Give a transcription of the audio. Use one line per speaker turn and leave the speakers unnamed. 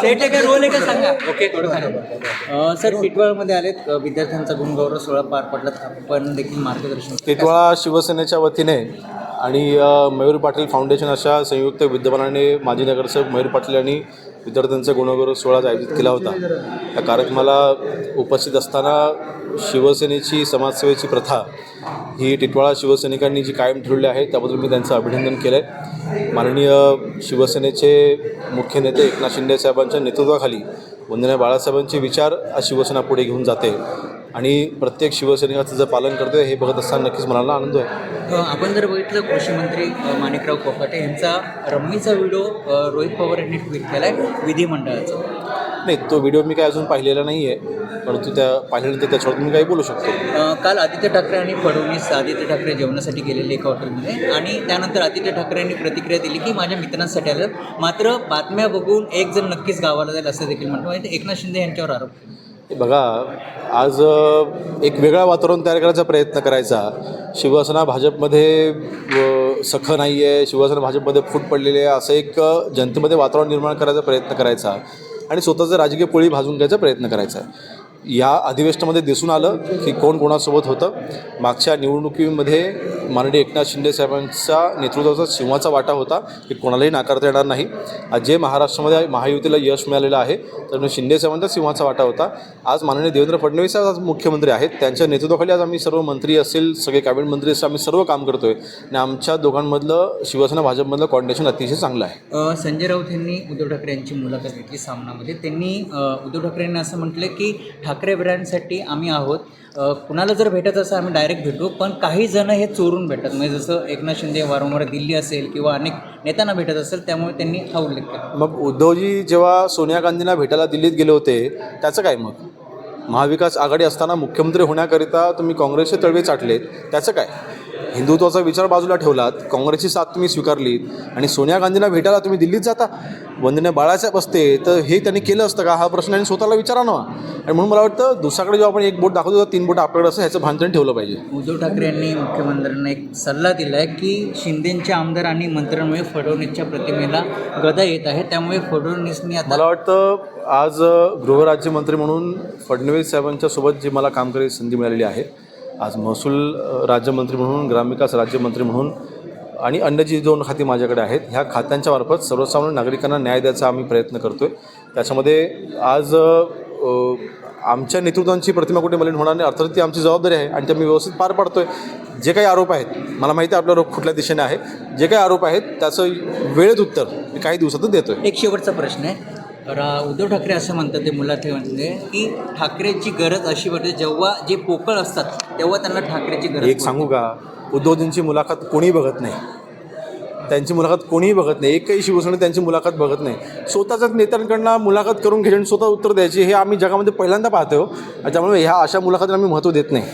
Set आहे का? Role आहे का? सांगा. ओके सर टिटवाळमध्ये आलेत. विद्यार्थ्यांचा गुणगौरव सोहळा पार पडला. आपण देखील मार्गदर्शन
टिटवाळा शिवसेनेच्या वतीने आणि मयूर पाटील फाउंडेशन अशा संयुक्त विद्यमानाने माजी नगरसेवक मयूर पाटील यांनी विद्यार्थ्यांचा गुणगौरव सोहळा आयोजित केला होता. या कार्यक्रमाला उपस्थित असताना शिवसेनेची समाजसेवेची प्रथा ही टिटवाळा शिवसैनिकांनी जी कायम ठेवली आहे त्याबद्दल मी त्यांचं अभिनंदन केलं आहे माननीय शिवसेनेचे मुख्य नेते एकनाथ शिंदे साहेबांच्या नेतृत्वाखाली वंदना बाळासाहेबांचे विचार आज शिवसेना पुढे घेऊन जाते. आणि प्रत्येक शिवसैनिकाचं जर पालन करतोय हे बघत असताना नक्कीच मनाला आनंद आहे
आपण जर बघितलं कृषी मंत्री माणिकराव कोकाटे यांचा रम्मीचा व्हिडिओ रोहित पवार यांनी ट्विट केला आहे विधिमंडळाचा.
नाही तो व्हिडिओ मी काय अजून पाहिलेला नाही आहे परंतु त्या पाहिल्यानंतर त्याच्यावर मी काही बोलू शकतो.
काल आदित्य ठाकरे आणि फडणवीस आदित्य ठाकरे जेवणासाठी गेलेले एका हॉटेलमध्ये आणि त्यानंतर आदित्य ठाकरे यांनी प्रतिक्रिया दिली की माझ्या मित्रांसाठी आलं. मात्र बातम्या बघून एक जण नक्कीच गावाला जाईल असं देखील म्हणतो आणि एकनाथ शिंदे यांच्यावर आरोप. केला.
बघा आज एक वेगळं वातावरण तयार करायचा प्रयत्न करायचा. शिवसेना भाजपमध्ये सखं सख नाही आहे शिवसेना भाजपमध्ये फूट पडलेली आहे असं एक जनतेमध्ये वातावरण निर्माण करायचा प्रयत्न करायचा. आणि स्वतःचं राजकीय पोळी भाजून घ्यायचा प्रयत्न करायचा. या अधिवेशनामध्ये दिसून आलं की कोण कोणासोबत होतं. मागच्या निवडणुकीमध्ये माननीय एकनाथ शिंदे साहेबांचा नेतृत्वाचा सिंहाचा वाटा होता की कोणालाही नाकारता येणार नाही. आज जे महाराष्ट्रामध्ये महायुतीला यश मिळालेलं आहे तर शिंदे साहेबांचा सिंहाचा वाटा होता. आज माननीय देवेंद्र फडणवीस आज मुख्यमंत्री आहेत. त्यांच्या नेतृत्वाखाली आज आम्ही सर्व मंत्री असेल सगळे कॅबिनेट मंत्री असेल आम्ही सर्व काम करतोय. आणि आमच्या दोघांमधलं शिवसेना भाजपमधलं कॉर्डिनेशन अतिशय चांगलं आहे.
संजय राऊत यांनी उद्धव ठाकरे यांची मुलाखत घेतली सामनामध्ये. त्यांनी उद्धव ठाकरे असं म्हटलं की ठाकरे ब्रँडसाठी आम्ही आहोत. कुणाला जर भेटत असं आम्ही डायरेक्ट भेटू. पण काही जण हे चोरून भेटतात म्हणजे जसं एकनाथ शिंदे वारंवार दिल्ली असेल किंवा अनेक नेत्यांना भेटत असेल त्यामुळे त्यांनी हा उल्लेख केला.
मग उद्धवजी जेव्हा सोनिया गांधींना भेटायला दिल्लीत गेले होते त्याचं काय मग महाविकास आघाडी असताना मुख्यमंत्री होण्याकरिता तुम्ही काँग्रेसचे तळवे चाटलेत त्याचं काय? हिंदुत्वाचा विचार बाजूला ठेवलात काँग्रेसची साथ तुम्ही स्वीकारलीत आणि सोनिया गांधींना भेटायला तुम्ही दिल्लीत जाता. वंदने बाळासाहेब असते तर हे त्यांनी केलं असतं का? हा प्रश्न आणि स्वतःला विचारा ना आणि म्हणून मला वाटतं दुसऱ्याकडे जेव्हा आपण एक बोट दाखवतो तर तीन बोट आपल्याकडे असं ह्याचं भान त्यांनी ठेवलं पाहिजे.
उद्धव ठाकरे यांनी मुख्यमंत्र्यांना एक सल्ला दिला आहे की शिंदेच्या आमदार आणि मंत्र्यांमुळे फडणवीसच्या प्रतिमेला गदा येत आहे. त्यामुळे फडणवीसनी आता
मला वाटतं आज गृहराज्यमंत्री म्हणून फडणवीस साहेबांच्या सोबत जी मला काम करायची संधी मिळालेली आहे आज महसूल राज्यमंत्री म्हणून ग्रामविकास राज्यमंत्री म्हणून आणि अन्य जी दोन खाती माझ्याकडे आहेत ह्या खात्यांच्या मार्फत सर्वसामान्य नागरिकांना न्याय द्यायचा आम्ही प्रयत्न करतो आहे त्याच्यामध्ये आज आमच्या नेतृत्वांची प्रतिमा कुठे मलिन होणार नाही अर्थात ती आमची जबाबदारी आहे आणि ते आम्ही व्यवस्थित पार पाडतोय. जे काही आरोप आहेत मला माहिती आहे आपला रोग कुठल्या दिशेने आहे. जे काही आरोप आहेत त्याचं वेळेत उत्तर मी काही दिवसातच देतोय.
एक शेवटचा प्रश्न आहे. रा उद्धव ठाकरे असं म्हणतात ते मुलाखतीमध्ये की ठाकरेची गरज अशी वाटते जेव्हा जे पोकळ असतात तेव्हा त्यांना ठाकरेची गरज
एक सांगू का? उद्धवजींची मुलाखत कोणी बघत नाही? त्यांची मुलाखत कोणीही बघत नाही. एकही शिवसेना त्यांची मुलाखत बघत नाही. स्वतःच्याच नेत्यांकडनं मुलाखत करून घ्यायची आणि स्वतः उत्तर द्यायची हे आम्ही जगामध्ये पहिल्यांदा पाहतो आणि त्यामुळे ह्या अशा मुलाखतीला आम्ही महत्त्व देत नाही.